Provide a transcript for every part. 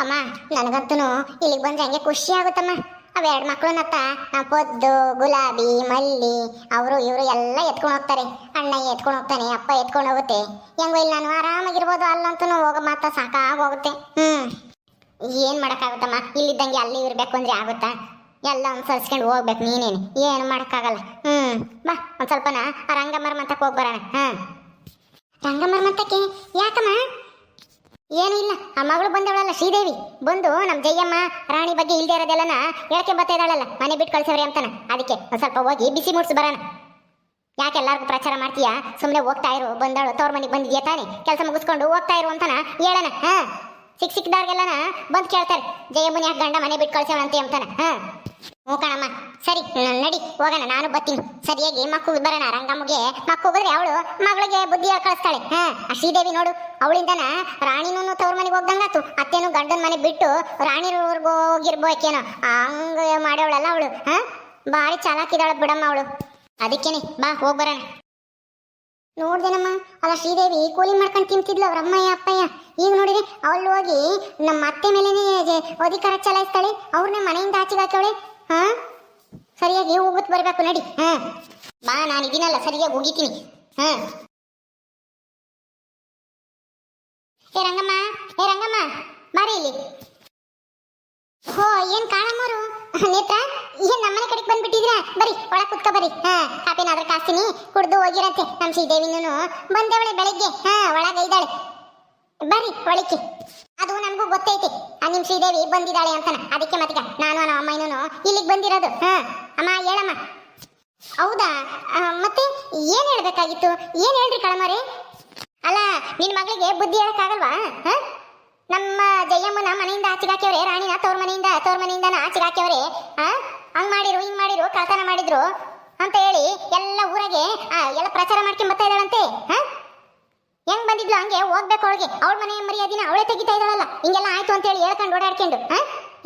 ಅಮ್ಮ ನನಗಂತೂ ಇಲ್ಲಿಗೆ ಬಂದ್ರೆ ಹಂಗೆ ಖುಷಿ ಆಗುತ್ತಮ್ಮ. ಅವೆರಡು ಮಕ್ಕಳನ್ನತ್ತ ಪೊದ್ದು, ಗುಲಾಬಿ, ಮಲ್ಲಿ, ಅವರು ಇವರು ಎಲ್ಲ ಎತ್ಕೊಂಡು ಹೋಗ್ತಾರೆ. ಅಣ್ಣ ಎತ್ಕೊಂಡು ಹೋಗ್ತಾನೆ, ಅಪ್ಪ ಎತ್ಕೊಂಡು ಹೋಗುತ್ತೆ. ಹೆಂಗೋ ಇಲ್ಲಿ ನಾನು ಆರಾಮಾಗಿರ್ಬೋದು ಅಲ್ಲಂತೂ ಹೋಗೋ ಮಾತ್ರ ಸಾಕಾಗೋಗುತ್ತೆ ಹ್ಞೂ ಏನು ಮಾಡೋಕ್ಕಾಗುತ್ತಮ್ಮ? ಇಲ್ಲಿದ್ದಂಗೆ ಅಲ್ಲಿ ಇರಬೇಕು ಅಂದರೆ ಆಗುತ್ತಾ? ಎಲ್ಲ ಅನುಸರಿಸ್ಕೊಂಡು ಹೋಗ್ಬೇಕು ನೀನೇನು. ಏನು ಮಾಡೋಕ್ಕಾಗಲ್ಲ. ಹ್ಞೂ ಬಾ, ಒಂದ್ ಸ್ವಲ್ಪನ ಆ ರಂಗಮ್ಮರ ಮಂತಕ್ಕೆ ಹೋಗಿ ಬರೋಣ. ಹಾ. ಮಂತಕ್ಕೆ? ಯಾಕಮ್ಮ? ಏನು ಇಲ್ಲ. ಆ ಮಗಳು ಬಂದವಳಲ್ಲ, ಶ್ರೀದೇವಿ. ಬಂದು ನಮ್ಮ ಜಯಮ್ಮ, ರಾಣಿ ಬಗ್ಗೆ ಇಲ್ದೇ ಇರೋದೆಲ್ಲನ ಹೇಳ್ಕೆ ಬರ್ತಾ ಇದ್ದಾಳಲ್ಲ. ಮನೆ ಬಿಟ್ಟು ಕಳ್ಸವ್ರಿ ಅಂತಾನ. ಅದಕ್ಕೆ ಒಂದು ಸ್ವಲ್ಪ ಹೋಗಿ ಬಿಸಿ ಮುಡ್ಸಿ ಬರೋಣ. ಯಾಕೆ ಎಲ್ಲಾರ್ಗು ಪ್ರಚಾರ ಮಾಡ್ತೀಯಾ? ಸುಮ್ಮನೆ ಹೋಗ್ತಾ ಇರು. ಬಂದವಳು ತವ್ರ ಮನೆಗೆ ಬಂದಿದ್ಯಾ ತಾನೆ? ಕೆಲಸ ಮುಗಿಸ್ಕೊಂಡು ಹೋಗ್ತಾ ಇರು ಅಂತಾನ ಹೇಳಣ. ಹಾ. ಸಿಕ್ ಸಿಕ್ಕಿದವ್ರಿಗೆಲ್ಲನ ಬಂದು ಕೇಳ್ತಾರೆ. ಜಯಮ್ಮನ ಯಾಕೆ ಗಂಡ ಮನೆ ಬಿಟ್ಟು ಕಳ್ಸವಳಂತೆ ಅಂತಾನ. ಹಾ. ಹ್ಞೂ ಕಣಮ್ಮ. ಸರಿ ನಡಿ, ಹೋಗೋಣ, ನಾನು ಬರ್ತೀನಿ. ಸರಿಯಾಗಿ ಮಕ್ಕಳು ಬರೋಣ. ರಂಗಮ್ಮಗೆ ಮಕ್ಕಳು ಹೋದ್ರೆ ಅವಳು ಮಗಳಿಗೆ ಬುದ್ಧಿ ಕಳಿಸ್ತಾಳೆ. ಹಾ. ಆ ಶ್ರೀದೇವಿ ನೋಡು ಅವಳಿಂದನ ರಾಣಿನೂ ತವ್ರ ಮನೆಗೆ ಹೋಗ್ದಂಗಾತು ಅತ್ತೇನು ಗಂಡನ ಮನೆ ಬಿಟ್ಟು ರಾಣಿರವ್ರಿಗೆ ಹೋಗಿರ್ಬೋಕೇನೋ. ಹಂಗ ಮಾಡ್ಯವಳಲ್ಲ ಅವಳು, ಹಾ? ಭಾರಿ ಚಾಲಾಕಿದಾಳ ಬಿಡಮ್ಮ ಅವಳು. ಅದಕ್ಕೇನೆ, ಬಾ, ಹೋಗ್ ಬರೋಣ. ನೋಡ್ದೇನಮ್ಮ, ಅಲ್ಲ ಶ್ರೀದೇವಿ ಕೂಲಿ ಮಾಡ್ಕೊಂಡು ತಿಂತಿದ್ಲು ಅವ್ರ ಅಮ್ಮಯ್ಯ, ಅಪ್ಪಯ್ಯ. ಈಗ ನೋಡಿದ್ರೆ ಅವಳು ಹೋಗಿ ನಮ್ಮ ಅತ್ತೆ ಮೇಲೇನೆ ಅಧಿಕಾರ ಚಲಾಯಿಸ್ತಾಳೆ ಅವ್ರನ್ನ ಮನೆಯಿಂದ ಆಚೆಗೆ ಹಾಕವಳೆ ಹಾ? ಸರಿಯಾಗಿ ಹೋಗುತ್ತೆ ಬರ್ಬೇಕು, ನಡಿ. ಹಾ. ಬಾ, ನಾನು ಇದೀನಲ್ಲ, ಸರಿಯಾಗಿ ಹೋಗಿತೀನಿ ಹಾ. ಏ ರಂಗಮ್ಮ ಏ ರಂಗಮ್ಮ, ಬಾರಿ ಇಲ್ಲಿ. ಹೋ, ಏನ್ ಕಾಣಮ್ಮರು ನೇತ್ರ, ಏನ್ ನಮ್ಮನೆ ಕಡೆಗೆ ಬಂದ್ಬಿಟ್ಟಿದ್ರ? ಬರಿ, ಒಳಗ್ ಕುತ್ಕ ಬರಿ. ಹಾ, ಕಾಪಿನಾದ್ರೂ ಕಾಸ್ತೀನಿ, ಕುಡ್ದು ಹೋಗಿರತ್ತೆ ನಮ್ ಶ್ರೀದೇವಿನೂ ಬಂದವಳೆ ಬೆಳಿಗ್ಗೆ, ಹಾ, ಒಳಗ ಇದ್ದಾಳೆ ಬರಿ, ಒಳಕ್ಕೆ. ಅದು ನಮಗೂ ಗೊತ್ತೈತಿ. ಆ ನಿಮ್ ಶ್ರೀದೇವಿ ಬಂದಿದ್ದಾಳೆ ಅಂತಾನ. ಅದಕ್ಕೆ ಮತ್ತೀಗ ನಾನು ನಮ್ಮ ಅಮ್ಮನೂ ಇಲ್ಲಿಗೆ ಬಂದಿರೋದು. ಹಾ, ಅಮ್ಮ, ಹೇಳಮ್ಮ. ಹೌದಾ? ಮತ್ತೆ ಏನ್ ಹೇಳ್ಬೇಕಾಗಿತ್ತು? ಏನ್ ಹೇಳ್ರಿ ಕಳಮರೆ ಅಲ್ಲ, ನಿನ್ ಮಗಳಿಗೆ ಬುದ್ಧಿ ಹೇಳಕ್ಕಾಗಲ್ವಾ ನಮ್ಮ ಜಯಮ್ಮನ ಮನೆಯಿಂದ ಆಚೆಗೆ ರಾಣಿನ ತವ್ರ ಮನೆಯಿಂದ ತವ್ರ ಮನೆಯಿಂದ ಆಚೆಗೆ ಆ ಹಂಗ್ ಮಾಡಿರು, ಹಿಂಗ್ ಮಾಡಿರು, ಕಳ್ತನ ಮಾಡಿದ್ರು ಅಂತ ಹೇಳಿ ಎಲ್ಲ ಊರಾಗೆ ಎಲ್ಲ ಪ್ರಚಾರ ಮಾಡ್ಕೊಂಡ್ ಬರ್ತಾ ಇದ್ದಾಳಂತೆ ಹೆಂಗ್ ಬಂದಿದ್ಲು ಹಂಗೆ? ಹೋಗ್ಬೇಕು ಅವಳಿಗೆ. ಅವಳ ಮನೆ ಮರ್ಯಾದಿನ ಅವಳೇ ತೆಗಿತಾ ಇದ್ದಾಳಲ್ಲ, ಹಿಂಗೆಲ್ಲ ಆಯ್ತು ಅಂತ ಹೇಳಿ ಹೇಳ್ಕೊಂಡು ಓಡಾಡ್ಕೊಂಡು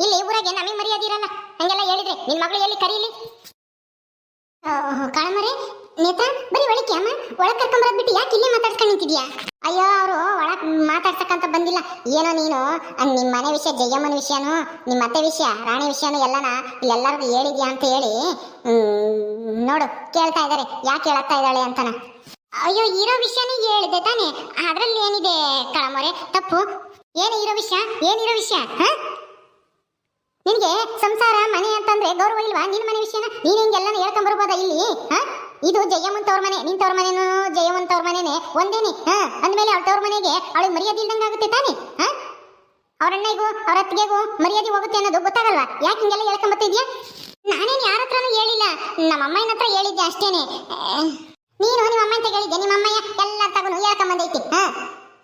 ಇಲ್ಲಿ ಊರಾಗೆ ನಮಗೆ ಮರ್ಯಾದೆ ಇರಲ್ಲ, ಹಂಗೆಲ್ಲ ಹೇಳಿದ್ರೆ ನಿನ್ ಮಗಳು ಎಲ್ಲಿ ಕರೀಲಿ? ಕಾಳಮರೆ ನೇತ್ರ ಬರೀ ಒಳಕ್ಕೆ ಅಮ್ಮ, ಒಳಗ್ ಕರ್ಕೊಂಡ್ ಬಿಟ್ಟು ಯಾಕೆ ಅಯ್ಯೋ, ಅವರು ಒಳಗ್ ಮಾತಾಡ್ಸಕ್ಕಂತ ಬಂದಿಲ್ಲ. ಏನೋ ನೀನು? ನಿಮ್ಮ ಮನೆ ವಿಷಯ, ಜಯಮ್ಮನ ವಿಷಯನು ನಿಮ್ಮ ಅತ್ತೆ ವಿಷಯ, ರಾಣಿ ವಿಷಯನು ಎಲ್ಲನ ಎಲ್ಲರಿಗೂ ಹೇಳಿದ್ಯಾ ಅಂತ ಹೇಳಿ ನೋಡು, ಕೇಳ್ತಾ ಇದ್ದಾರೆ ಯಾಕೆ ಹೇಳತ್ತಾ ಇದ್ದಾಳೆ ಅಂತನ? ಅಯ್ಯೋ, ಇರೋ ವಿಷಯನೇ ಹೇಳಿದೆ ತಾನೆ. ಅದ್ರಲ್ಲಿ ಏನಿದೆ ಕಳಮೊರೆ? ತಪ್ಪು. ಏನು ಇರೋ ವಿಷಯ? ಏನಿರೋ ವಿಷಯ? ನಿನಗೆ ಸಂಸಾರ, ಮನೆ ಅಂತಂದ್ರೆ ಗೌರವ ಇಲ್ವಾ? ನಿನ್ನ ಮನೆ ವಿಷಯನ? ನೀನು ಹಿಂಗೆಲ್ಲನ ಹೇಳ್ಕೊಂಡ್ ಬರ್ಬೋದಾ ಇಲ್ಲಿ? ಹಾ? ಇದು ಜಯಮಂತ ಅವ್ರ ಮನೆ ನಿನ್ ತವ್ರ ಮನೆನೂ ಜಯಮ್ಮನ್ ಅವ್ರ ಮನೆನೆ. ಒಂದೇನೆ, ಹಾ, ಅಂದ್ಮೇಲೆ ಅವಳ ತವ್ರ ಮನೆಗೆ ಅವಳಿಗೆ ಮರ್ಯಾದೆ ಇಲ್ದಂಗೆ ಆಗುತ್ತೆ ತಾನೇ, ಹಾ? ಅವ್ರ ಅಣ್ಣಿಗೂ ಅವ್ರ ಅತ್ತಿಗೆಗೂ ಮರ್ಯಾದೆ ಹೋಗುತ್ತೆ ಅನ್ನೋದು ಗೊತ್ತಾಗಲ್ವಾ? ಯಾಕೆ ಹಿಂಗೆಲ್ಲ ಹೇಳ್ಕೊಂಬತ್ತಿದ್ಯಾ ನಾನೇನು ಯಾರ ಹತ್ರನೂ ಹೇಳಿಲ್ಲ. ನಮ್ಮ ಅಮ್ಮನ ಹತ್ರ ಹೇಳಿದ್ದೆ ಅಷ್ಟೇನೆ. ನೀನು ನಿಮ್ಮ ಅಮ್ಮ ಅಂತ ಹೇಳಿದ್ದೆ ನಿಮ್ಮ ಅಮ್ಮಯ್ಯ ಎಲ್ಲ ತಗೊಂಡು ಹೇಳ್ಕೊಂಬಂದೈತಿ ಹಾ?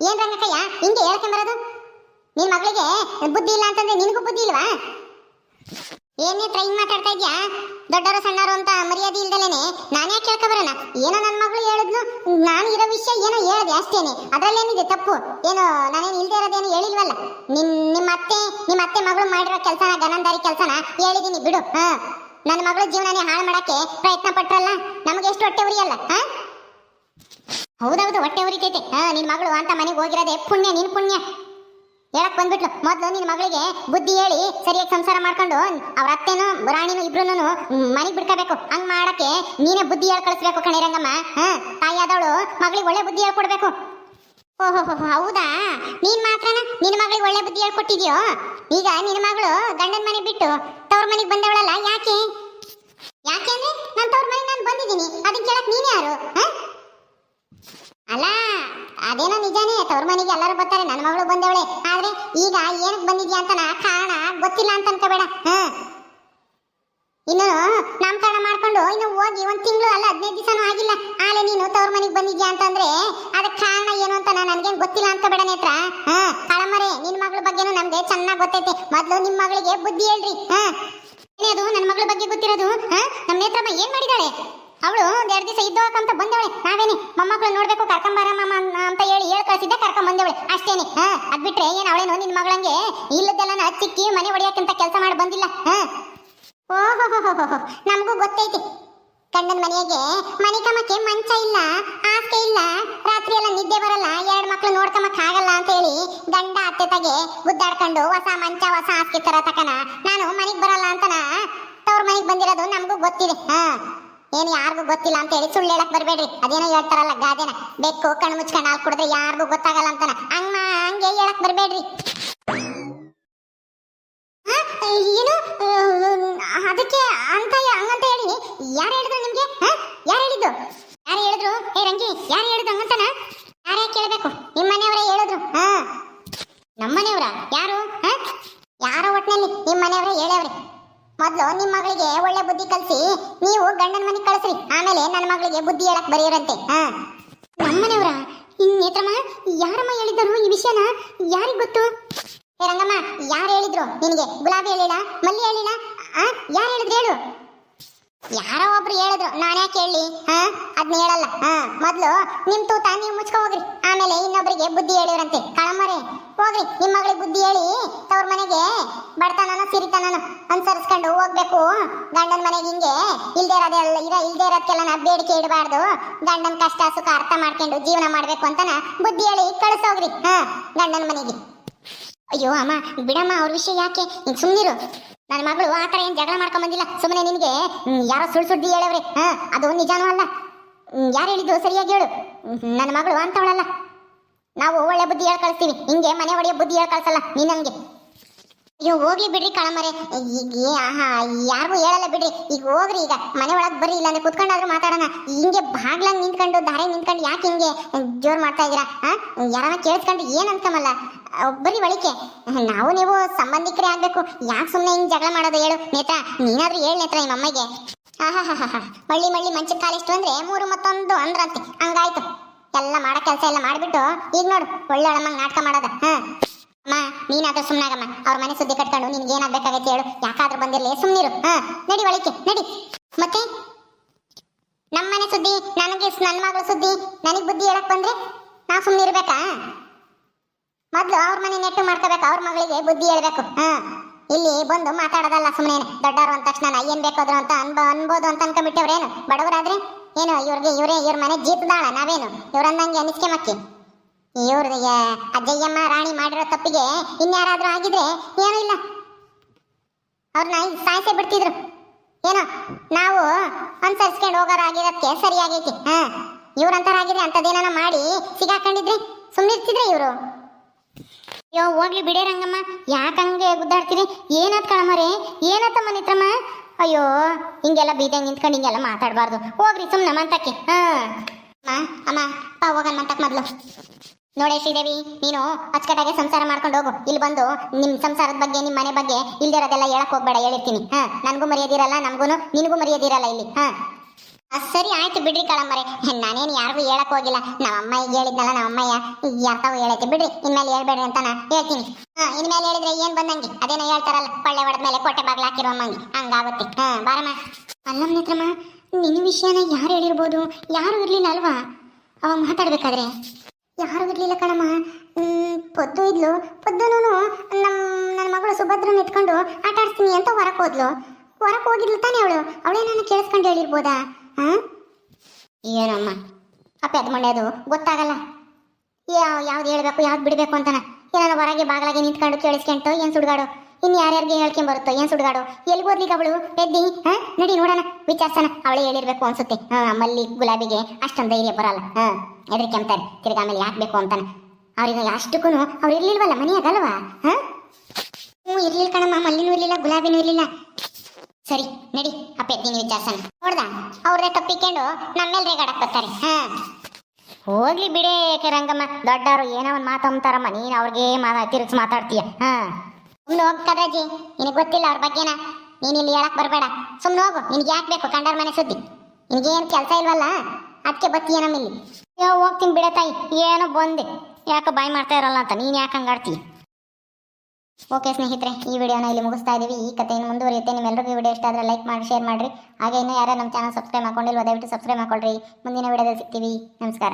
ಏನ್ ರಂಗಕ್ಕಯ್ಯ ಹಿಂಗೆ ಹೇಳ್ಕೊಂಬರೋದು ನಿನ್ ಮಗಳಿಗೆ ಬುದ್ಧಿ ಇಲ್ಲ ಅಂತಂದ್ರೆ ನಿನಗೂ ಬುದ್ಧಿ ಇಲ್ವಾ? ಏನೇ ಟ್ರೈನ್ ಮಾತಾಡ್ತಾ ಇದ್ಯಾ? ದೊಡ್ಡವರು ಸಣ್ಣವರು ಅಂತ ಮರ್ಯಾದೆ ಇಲ್ದಲೇನೆ, ನಾನೇ ಕೇಳ್ಕೊ ಬರೋಣ? ಏನೋ ನನ್ನ ಮಗಳು ಹೇಳಿದ್ನು ನಾನು ಇರೋ ವಿಷಯ ಏನೋ ಹೇಳಿದೆ ಅಷ್ಟೇನೆ. ಅದ್ರಲ್ಲೇನಿದೆ ತಪ್ಪು? ಏನೋ ನಾನೇನು ಇಲ್ದೇ ಇರೋದೇನು ಹೇಳಿಲ್ವಲ್ಲ? ನಿಮ್ ನಿಮ್ಮ ಅತ್ತೆ ನಿಮ್ಮ ಅತ್ತೆ ಮಗಳು ಮಾಡಿರೋ ಕೆಲಸನ, ಗನಂದಾರಿ ಕೆಲಸನ ಹೇಳಿದೀನಿ, ಬಿಡು. ಹಾ. ನನ್ನ ಮಗಳ ಜೀವನನೇ ಹಾಳು ಮಾಡಕ್ಕೆ ಪ್ರಯತ್ನ ಪಟ್ರಲ್ಲ? ನಮಗೆ ಎಷ್ಟು ಹೊಟ್ಟೆ ಉರಿಯಲ್ಲ, ಹಾ? ಹೌದೌದು, ಹೊಟ್ಟೆ ಉರಿತೈತೆ. ಹಾ, ನಿನ್ ಮಗಳು ಅಂತ ಮನೆಗೆ ಹೋಗಿರೋದೇ ಪುಣ್ಯ, ನಿನ್ ಪುಣ್ಯ. ಹೇಳಕ್ ಬಂದ್ಬಿಟ್ಲು. ಮೊದ್ಲು ನಿನ್ ಮಗಳಿಗೆ ಬುದ್ಧಿ ಹೇಳಿ ಸರಿಯಾಗಿ ಸಂಸಾರ ಮಾಡ್ಕೊಂಡು ಅವ್ರ ಅತ್ತೆನು, ರಾಣಿನೂ ಇಬ್ರುನು ಮನೆಗ್ ಬಿಡ್ಕೋಬೇಕು. ಹಂಗ್ ಮಾಡಕ್ಕೆ ನೀನೇ ಬುದ್ಧಿ ಹೇಳಿ ಕಳಿಸ್ಬೇಕು ಕಣೆ ರಂಗಮ್ಮ. ಹಾ ತಾಯಿಯಾದವಳು ಮಗಳಿಗೆ ಒಳ್ಳೆ ಬುದ್ಧಿ ಹೇಳ್ಕೊಡ್ಬೇಕು ಓಹೋ ಹೌದಾ? ನೀನ್ ಮಾತ್ರನ? ನಿನ್ನ ಮಗಳಿಗೆ ಒಳ್ಳೆ ಬುದ್ಧಿ ಹೇಳ್ಕೊಟ್ಟಿದ್ಯೋ ಈಗ ನಿನ್ನ ಮಗಳು ಗಂಡನ ಮನೆ ಬಿಟ್ಟು ತವ್ರ ಮನೆಗೆ ಬಂದವಳಲ್ಲ, ಯಾಕೆ? ಯಾಕೆ ಅಂದ್ರೆ ನಾನು ತವ್ರ ಮನೆಗೆ ನಾನು ಬಂದಿದ್ದೀನಿ. ಅದಕ್ಕೆ ಕೇಳಕ್ ನೀನ್ ಯಾರು? ಹಾ? ಅಲ್ಲ, ಅದೇನೋ ನಿಜಾನೇ, ತವ್ರ ಮನೆಗೆ ಎಲ್ಲರೂ ಬರ್ತಾರೆ ನನ್ನ ಮಗಳು ಬಂದವಳೆ. ಆದ್ರೆ ಈಗ ಏನಕ್ಕೆ ಬಂದಿದ್ಯಾ ಅಂತ ನಾ ಕಾರಣ ಗೊತ್ತಿಲ್ಲ ಅಂತ ಅನ್ಕೋಬೇಡ ಹ. ಇನ್ನು ನಾಮಕರಣ ಮಾಡ್ಕೊಂಡು ಇನ್ನು ಹೋಗಿ ಒಂದ್ ತಿಂಗಳು ಅಲ್ಲ, ಹದಿನೈದು ದಿವಸನೂ ಆಗಿಲ್ಲ. ಆಲೆ ನೀನು ತವ್ರ ಮನೆಗೆ ಬಂದಿದ್ಯಾ ಅಂತಂದ್ರೆ ಅದಕ್ಕೆ ಕಾರಣ ಏನು ಅಂತ ನಾನು ನನ್ಗೇನ್ ಗೊತ್ತಿಲ್ಲ ಅನ್ಕೋಬೇಡ ನೇತ್ರ. ಹ. ಕಳಮರೆ ನಿನ್ ಮಗಳ ಬಗ್ಗೆನೂ ನಮ್ಗೆ ಚೆನ್ನಾಗಿ ಗೊತ್ತೈತೆ. ಮೊದ್ಲು ನಿಮ್ ಮಗಳಿಗೆ ಬುದ್ಧಿ ಹೇಳ್ರಿ. ಹ. ಅದು ನನ್ನ ಮಗಳ ಬಗ್ಗೆ ಗೊತ್ತಿರೋದು? ಹ? ನಮ್ಮ ನೇತ್ರಮ್ಮ ಏನ್ ಮಾಡಿದಾಳೆ? ಅವಳು ಒಂದ್ ಎರಡು ದಿವಸ ಅಂತ ಬಂದವಳೆ. ನಾವೇನೆ ಮೊಮ್ಮಕ್ಳು ನೋಡ್ಬೇಕು ಕರ್ಕೊಂಬರಮ್ಮ ಅಂತ ಹೇಳಿ ಹೇಳಿ ಕಳಿಸಿದ್ದೆ, ಕರ್ಕೊಂಡ್ ಬಂದವಳೆ. ಅಷ್ಟೇನೆ. ಹಾ, ಅದ್ ಬಿಟ್ರೆ ಏನ್ ಅವಳೇನು? ನಿನ್ ಮಗಳಂಗೆ ಇಲ್ಲದೆಲ್ಲ ಹಚ್ಚಿಕ್ಕಿ ಮನೆ ಹೊಡಿಯಕ್ಕಂತ ಕೆಲಸ ಮಾಡಿ ಬಂದಿಲ್ಲ. ಹಾ. ನಮಗೂ ಗೊತ್ತೈತಿ. ಗಂಡನ ಮನೆಗೆ ಮನೆ ಮಂಚ ಇಲ್ಲ ಆಸ್ತಿ ಇಲ್ಲ, ರಾತ್ರಿ ಎಲ್ಲ ನಿದ್ದೆ ಬರಲ್ಲ, ಎರಡು ಮಕ್ಳು ನೋಡ್ಕಮಕ್ ಆಗಲ್ಲ ಅಂತ ಹೇಳಿ ಗಂಡ ಅತ್ತೆ ತಗೆ ಗುದ್ದಾಡ್ಕೊಂಡು ಹೊಸ ಮಂಚ, ಹೊಸ ಆಸ್ತಿ ತರ ತಕನ, ನಾನು ಮನೆಗೆ ಬರಲ್ಲ ಅಂತನ, ತವ್ರ ಮನೆಗೆ ಬಂದಿರೋದು ನಮಗೂ ಗೊತ್ತಿದೆ. ಹಾ. ಏನು ಯಾರಿಗೂ ಗೊತ್ತಿಲ್ಲ ಅಂತ ಹೇಳಿ ಸುಳ್ಳು ಹೇಳಕ್ ಬರಬೇಡ್ರಿ. ಅದೇನೋ ಹೇಳ್ತಾರಲ್ಲ ಗಾದೆನ. ಬೆಕ್ಕು, ಕಣ್ಣು ಮುಚ್ಕೊಂಡು ಹಾಲು ಕುಡಿದ್ರೆ ಯಾರಿಗೂ ಗೊತ್ತಾಗಲ್ಲ ಅಂತನ. ಹಂಗ ಹಂಗೆ ಹೇಳಕ್ ಬರ್ಬೇಡ್ರಿ. ಏನು? ಅದಕ್ಕೆ ಅಂತ ಹಂಗಂತ ಹೇಳಿ. ಯಾರು ಹೇಳಿದ್ರು ನಿಮ್ಗೆ? ಯಾರು ಹೇಳಿದ್ದು? ಯಾರು ಹೇಳಿದ್ರು? ಏ ರಂಗಿ, ಯಾರು ಹೇಳಿದ್ರು ಹಂಗಂತಾನ? ಯಾರೇ ಕೇಳಬೇಕು ನಿಮ್ಮ ಮನೆಯವರೇ ಹೇಳಿದ್ರು. ಹಾ. ನಮ್ಮ ಮನೆಯವರ? ಯಾರು? ಯಾರೋ ಒಟ್ನಲ್ಲಿ ನಿಮ್ಮ ಮನೆಯವರೇ ಹೇಳವ್ರೆ? ಮೊದ್ಲು ನಿಮ್ಮ ಮಗಳಿಗೆ ಒಳ್ಳೆ ಬುದ್ಧಿ ಕಲ್ಸಿ, ನೀವು ಗಂಡನ ಮನೆಗೆ ಕಳಿಸ್ರಿ. ಆಮೇಲೆ ನನ್ನ ಮಗಳಿಗೆ ಬುದ್ಧಿ ಹೇಳಕ್ ಬರೆಯೋರಂತೆ. ಹಾ. ನಮ್ಮನೆಯವರ ನೇತ್ರಮ್ಮ ಯಾರಮ್ಮ ಹೇಳಿದರು ಈ ವಿಷಯನ? ಯಾರಿಗ್ ಗೊತ್ತು? ಹೇ ರಂಗಮ್ಮ, ಯಾರು ಹೇಳಿದ್ರು? ನಿನಗೆ ಗುಲಾಬಿ ಹೇಳಿಲ್ಲ, ಮಲ್ಲಿ ಹೇಳಿಲ್ಲ? ಯಾರು ಹೇಳಿದ್ರು ಹೇಳು. ಯಾರೋ ಒಬ್ರು ಹೇಳಿದ್ರು, ನಾನೇ ಕೇಳಿ ಹಾ? ಅದ್ನ ಹೇಳಲ್ಲ. ಹಾ, ಮೊದ್ಲು ನಿಮ್ ತೂತ ನೀವು ಮುಚ್ಕೊ ಹೋಗ್ರಿ. ಆಮೇಲೆ ಇನ್ನೊಬ್ರಿಗೆ ಬುದ್ಧಿ ಹೇಳಿವ್ರಂತೆ. ಕಳಮರೆ, ಹೋಗ್ರಿ. ನಿಮ್ಮ ಮಗಳಿಗೆ ಬುದ್ಧಿ ಹೇಳಿ, ತವ್ರ ಮನೆಗೆ ಬಡತನನ ಸಿರಿತನನ ಅನುಸರಿಸ್ಕೊಂಡು ಹೋಗ್ಬೇಕು. ಗಂಡನ ಮನೆಗೆ ಹಿಂಗೆ ಇಲ್ದೇ ಇರೋದೆಲ್ಲ ಇರ, ಇಲ್ದೇ ಇರೋದಕ್ಕೆಲ್ಲ ಬೇಡಿಕೆ ಇಡಬಾರ್ದು. ಗಂಡನ ಕಷ್ಟ ಸುಖ ಅರ್ಥ ಮಾಡ್ಕೊಂಡು ಜೀವನ ಮಾಡ್ಬೇಕು ಅಂತನ ಬುದ್ಧಿ ಹೇಳಿ ಕಳಿಸೋಗ್ರಿ. ಹಾ, ಗಂಡನ ಮನೆಗೆ. ಅಯ್ಯೋ, ಅಮ್ಮ, ಬಿಡಮ್ಮ, ಅವ್ರ ವಿಷಯ ಯಾಕೆ? ಸುಮ್ಮನಿರು ನನ್ನ ಮಗಳು ಆ ಥರ ಏನು ಜಗಳ ಮಾಡ್ಕೊಂಬಂದಿಲ್ಲ. ಸುಮ್ಮನೆ ನಿನಗೆ ಯಾರೋ ಸುಳ್ಳು ಸುದ್ದಿ ಹೇಳವ್ರೆ. ಹಾಂ, ಅದು ನಿಜಾನೂ ಅಲ್ಲ. ಯಾರು ಹೇಳಿದ್ದು ಸರಿಯಾಗಿ ಹೇಳು. ನನ್ನ ಮಗಳು ಅಂತವಳಲ್ಲ. ನಾವು ಒಳ್ಳೆ ಬುದ್ಧಿ ಹೇಳ್ ಕಳಿಸ್ತೀವಿ ಹಿಂಗೆ ಮನೆ ಒಡೆಯ ಬುದ್ಧಿ ಹೇಳ್ ಕಳಿಸಲ್ಲ ನೀ ನಮ್ಗೆ ಅಯ್ಯೋ, ಹೋಗ್ಲಿ ಬಿಡ್ರಿ ಕಳಮರೆ ಈಗ ಆಹಾ, ಯಾರಿಗೂ ಹೇಳಲ್ಲ ಬಿಡ್ರಿ. ಈಗ ಹೋಗ್ರಿ, ಈಗ ಮನೆ ಒಳಗೆ ಬರ್ರಿ, ಇಲ್ಲ ಅಂದ್ರೆ ಕುತ್ಕೊಂಡಾದ್ರೂ ಮಾತಾಡೋಣ. ಹಿಂಗೆ ಬಾಗ್ಲಂಗ್ ನಿಂತ್ಕೊಂಡು ದಾರೆ ನಿಂತ್ಕೊಂಡು ಯಾಕೆ ಹಿಂಗೆ ಜೋರ್ ಮಾಡ್ತಾ ಇದೀರಾ ಹಾ ಯಾರನ್ನ ಕೇಳಿಸ್ಕೊಂಡು ಏನ್ ಅನ್ಕಮಲ್ಲ ಒಬ್ಬರಿ ಒಳಿಕೆ ನಾವು ನೀವು ಸಂಬಂಧಿಕರೇ ಆಗ್ಬೇಕು. ಯಾಕೆ ಸುಮ್ಮನೆ ಹಿಂಗ್ ಜಗಳ ಮಾಡೋದು ಹೇಳು, ನೇತ್ರ? ನೀನಾದ್ರೂ ಹೇಳು ನೇತ್ರ ನಿಮ್ಮ ಅಮ್ಮಗೆ. ಹಾ ಮಳ್ಳಿ ಮಳ್ಳಿ ಮಂಚಕ್ಕೆ ಕಾಲಿಷ್ಟು ಅಂದ್ರೆ ಮೂರು ಮತ್ತೊಂದು ಅಂದ್ರಂತೆ ಹಂಗಾಯ್ತು. ಎಲ್ಲ ಮಾಡೋ ಕೆಲಸ ಎಲ್ಲ ಮಾಡಿಬಿಟ್ಟು, ಈಗ ನೋಡು, ಒಳ್ಳೆ ಅಳಮಂಗ್ ನಾಟಕ ಮಾಡೋದ. ಹಾ. ನೀನಾದ್ರೂ ಸುಮ್ಮನಾಗಮ್ಮ ಅವ್ರ ಮನೆ ಸುದ್ದಿ ಕಟ್ಕೊಂಡು ನಿನ್ಗೆ ಏನಾಗ್ಬೇಕಾಗೈತೆ ಹೇಳು. ಯಾಕಾದ್ರೂ ಬಂದಿರ್ಲಿ. ಸುಮ್ಮನಿರು ಹಾ, ನಡಿ ಒಳಕ್ಕೆ, ನಡಿ. ಮತ್ತೆ? ನಮ್ಮ ಮನೆ ಸುದ್ದಿ, ನನಗೆ ನನ್ನ ಮಗಳ ಸುದ್ದಿ, ನನಗೆ ಬುದ್ಧಿ ಹೇಳಕ್ ಬಂದ್ರೆ ನಾ ಸುಮ್ಮನೆ ಸುಮ್ನಿರ್ಬೇಕಾ ಮೊದ್ಲು ಅವ್ರ ಮನೆ ನೆಟ್ಟು ಮಾಡ್ಕೋಬೇಕು. ಅವ್ರ ಮಗಳಿಗೆ ಬುದ್ಧಿ ಹೇಳ್ಬೇಕು. ಹಾ, ಇಲ್ಲಿ ಬಂದು ಮಾತಾಡೋದಲ್ಲ ಸುಮ್ಮನೆ ದೊಡ್ಡವರು ಅಂದ ತಕ್ಷಣ ಏನ್ ಬೇಕಾದ್ರು ಅಂತ ಅನ್ಬ, ಅನ್ಬೋದು ಅಂತ ಅನ್ಕೊಂಡ್ಬಿಟ್ಟವ್ರೇನು? ಬಡವರಾದ್ರೆ? ಏನು ಇವ್ರಿಗೆ ಇವರೇ, ಇವ್ರ ಮನೆ ಜೀತದಾಳ ನಾವೇನು? ಇವ್ರಂದಂಗೆ ಅನಿಸ್ಕೆ ಮಕ್ಕಿ. ಇವ್ರ ಅಜ್ಜಯ್ಯಮ್ಮ, ರಾಣಿ ಮಾಡಿರೋ ತಪ್ಪಿಗೆ ಇನ್ಯಾರಾದ್ರೂ ಆಗಿದ್ರೆ ಏನೂ ಇಲ್ಲ. ಅವ್ರನ್ನ ಸಾಯಿಸೇ ಬಿಡ್ತಿದ್ರು. ಏನೋ, ನಾವು ಅನುಸರಿಸ್ಕೊಂಡು ಹೋಗೋರು ಆಗಿರೋದಕ್ಕೆ ಸರಿಯಾಗೈತಿ ಹಾ ಇವ್ರಂತರಾಗಿದ್ರೆ ಅಂಥದ್ದೇನ ಮಾಡಿ ಸಿಗಾಕೊಂಡಿದ್ರೆ ಸುಮ್ಮನಿರ್ತಿದ್ರೆ ಇವರು? ಅಯ್ಯೋ, ಹೋಗ್ಲಿ ಬಿಡೇ ರಂಗಮ್ಮ. ಯಾಕಂಗೆ ಗುದ್ದಾಡ್ತೀರಿ? ಏನತ್ ಕಳಮರೆ ಏನತ್ತ ಮನಿತ್ರಮ್ಮ? ಅಯ್ಯೋ, ಹಿಂಗೆಲ್ಲ ಬೀದಂಗೆ ನಿಂತ್ಕೊಂಡು ಹಿಂಗೆಲ್ಲ ಮಾತಾಡಬಾರ್ದು. ಹೋಗ್ರಿ ಸುಮ್ಮನೆ ಮಂತಕ್ಕೆ. ಹಾ. ಅಮ್ಮ ಅಮ್ಮ ಪಾ ಹೋಗನ್ ಮಂತಕ್ ಮೊದ್ಲು. ನೋಡೇ ಶ್ರೀದೇವಿ, ನೀನು ಅಚ್ಚಕಟ್ಟಾಗಿ ಸಂಸಾರ ಮಾಡ್ಕೊಂಡು ಹೋಗು. ಇಲ್ಲಿ ಬಂದು ನಿಮ್ ಸಂಸಾರದ ಬಗ್ಗೆ, ನಿಮ್ ಮನೆ ಬಗ್ಗೆ ಇಲ್ದಿರೋದೆಲ್ಲ ಹೇಳಕ್ ಹೋಗ್ಬೇಡ, ಹೇಳಿರ್ತೀನಿ. ಹಾ, ನನ್ಗೂ ಮರ್ಯಾದಿರಲ್ಲ ನಮಗೂ ನಿನಗೂ ಮರ್ಯಾದಿರಲ್ಲ ಇಲ್ಲಿ. ಹಾ. ಸರಿ ಆಯ್ತು ಬಿಡ್ರಿ ಕಳಂಬರೆ. ನಾನೇನು ಯಾರಿಗೂ ಹೇಳಕ್ ಹೋಗಿಲ್ಲ. ನಮ್ಮ ಅಮ್ಮಯ್ಯ ಹೇಳಿದ್ನಲ್ಲ ನಮ್ಮ ಅಮ್ಮಯ್ಯ ಯಾರ್ತಾವು ಹೇಳೈತೆ. ಬಿಡ್ರಿ, ಇನ್ಮೇಲೆ ಹೇಳ್ಬೇಡ್ರಿ ಅಂತ ನಾ ಹೇಳ್ತೀನಿ. ಹಾ, ಇನ್ಮೇಲೆ ಹೇಳಿದ್ರೆ ಏನ್ ಬಂದಂಗೆ? ಅದೇನೋ ಹೇಳ್ತಾರಲ್ಲ, ಪಳ್ಳೆ ಮೇಲೆ ಕೊಟ್ಟೆ ಬಾಗ್ಲ ಹಾಕಿರೋ ಅಮ್ಮಂಗೆ ಹಂಗಾಗುತ್ತೆ. ಹಾ, ಬಾರಮ್ಮ. ಅಲ್ಲಮ್ಮ ನಿನ್ನ ವಿಷಯನ ಯಾರು ಹೇಳಿರ್ಬೋದು? ಯಾರು ಇರ್ಲಿಲ್ಲ ಅಲ್ವಾ? ಅವಾಗ ಮಾತಾಡ್ಬೇಕಾದ್ರೆ? ಯಾರು ಇರಲಿಲ್ಲ ಕಣಮ್ಮ. ಪೊದ್ದು ಇದ್ಲು. ಪೊದ್ದುನು ನಮ್ಮ ನನ್ನ ಮಗಳು ಸುಭದ್ರನ ಎತ್ಕೊಂಡು ಆಟ ಆಡ್ತೀನಿ ಅಂತ ಹೊರಕ್ ಹೋದ್ಲು. ಹೊರಕ್ ಹೋಗಿದ್ಲು ತಾನೇ ಅವಳು. ಅವಳೇ ನಾನು ಕೇಳಿಸ್ಕೊಂಡು ಹೇಳಿರ್ಬೋದಾ? ಹಾ? ಏನಮ್ಮ? ಅಪ್ಪ ಅದು? ಮಂಡ್ಯದು ಗೊತ್ತಾಗಲ್ಲ. ಯಾವ ಯಾವ್ದು ಹೇಳ್ಬೇಕು, ಯಾವ್ದು ಬಿಡಬೇಕು ಅಂತಾನ? ಏನಾರ ಹೊರಗೆ ಬಾಗ್ಲಾಗೆ ನಿಂತ್ಕೊಂಡು ಕೇಳಿಸ್ಕೊಂಡು ಏನು ಸುಡ್ಗಾಡು? ಇನ್ನು ಯಾರ್ಯಾರಿಗೆ ಹೇಳ್ಕೊಂಡ್ ಬರುತ್ತೋ, ಏನ್ ಸುಡ್ಗಾಡು? ಎಲ್ಲಿ ಓದ್ಲಿಕ್ಕೆ ಅವಳು? ಎದ್ದಿ, ಹಾ? ನಡಿ ನೋಡೋಣ, ವಿಚಾರಿಸೋಣ. ಅವಳೇ ಹೇಳಿರ್ಬೇಕು ಅನ್ಸುತ್ತೆ. ಹಾ, ಮಲ್ಲಿ ಗುಲಾಬಿಗೆ ಅಷ್ಟೊಂದು ಧೈರ್ಯ ಬರಲ್ಲ. ಹಾ ಹೆದರಿಕೆ ಅಂತಾರೆ ತಿರ್ಗಾ ಆಮೇಲೆ ಯಾಕೆ ಬೇಕು ಅಂತಾನೆ. ಅವ್ರಿಗೆ ಅಷ್ಟಕ್ಕೂ ಅವ್ರು ಇರ್ಲಿಲ್ವಲ್ಲ, ಮನೆಯಾಗಲ್ವಾ? ಹಾ? ಹ್ಞೂ, ಇರ್ಲಿಲ್ಲ ಕಣಮ್ಮ, ಮಲ್ಲಿನೂ ಇರ್ಲಿಲ್ಲ, ಗುಲಾಬಿನೂ ಇರ್ಲಿಲ್ಲ. ಸರಿ, ನಡಿ, ಅಪ್ಪ ನೀನು ವಿಚಾರಿಸೋಣ. ನೋಡ್ದ? ಅವ್ರದೇ ತಪ್ಪಿಕೊಂಡು ನಮ್ಮೇಲೆ ರೇಗಾಡಕ್ ಬರ್ತಾರೆ. ಹಾ. ಹೋಗ್ಲಿ ಬಿಡೇ, ರಂಗಮ್ಮ. ದೊಡ್ಡವರು ಏನೋ ಒಂದು ಮಾತಂತಾರಮ್ಮ ನೀನು ಅವ್ರಿಗೆ ಮಾ, ತಿರುಗಿಸಿ ಮಾತಾಡ್ತೀಯ. ಹಾ. ಸುಮ್ಮನೆ ಹೋಗ್ ಕದಾಜಿ. ನಿನಗೆ ಗೊತ್ತಿಲ್ಲ ಅವ್ರ ಬಗ್ಗೆನ. ನೀನು ಇಲ್ಲಿ ಹೇಳಕ್ ಬರಬೇಡ. ಸುಮ್ಮನೆ ಹೋಗು. ನಿನ್ಗೆ ಯಾಕೆ ಬೇಕು ಕಂಡರ ಮನೆ ಸುದ್ದಿ? ನಿನಗೇನು ಕೆಲಸ ಇಲ್ವಲ್ಲ? ಅದಕ್ಕೆ ಬತ್ತೀಯ ನಮ್ಮಲ್ಲಿ ಅಯ್ಯೋ, ಹೋಗ್ತೀನಿ ಬಿಡ ತಾಯಿ. ಏನೋ ಬಂದೆ. ಯಾಕೋ ಬಾಯ್ ಮಾಡ್ತಾ ಇರಲ್ಲ ಅಂತ. ನೀನು ಯಾಕೆ ಹಂಗಾಡ್ತೀಯ ಓಕೆ ಸ್ನೇಹಿತರೆ, ಈ ವಿಡಿಯೋನ ಇಲ್ಲಿ ಮುಗಿಸ್ತಾ ಇದೀವಿ. ಈ ಕಥೆಯನ್ನು ಮುಂದುವರಿಯುತ್ತೆ. ನಿಮ್ಮೆಲ್ಲರಿಗೂ ವಿಡಿಯೋ ಇಷ್ಟ ಆದರೆ ಲೈಕ್ ಮಾಡಿ, ಶೇರ್ ಮಾಡಿರಿ. ಹಾಗೆ ಇನ್ನೂ ಯಾರೋ ನಮ್ಮ ಚಾನಲ್ ಸಬ್ಸ್ಕ್ರೈಬ್ ಮಾಡ್ಕೊಂಡಿಲ್ವ, ದಯವಿಟ್ಟು ಸಬ್ಸ್ಕ್ರೈಬ್ ಮಾಡ್ಕೊಳ್ರಿ. ಮುಂದಿನ ವಿಡಿಯೋದಲ್ಲಿ ಸಿಗ್ತೀವಿ. ನಮಸ್ಕಾರ.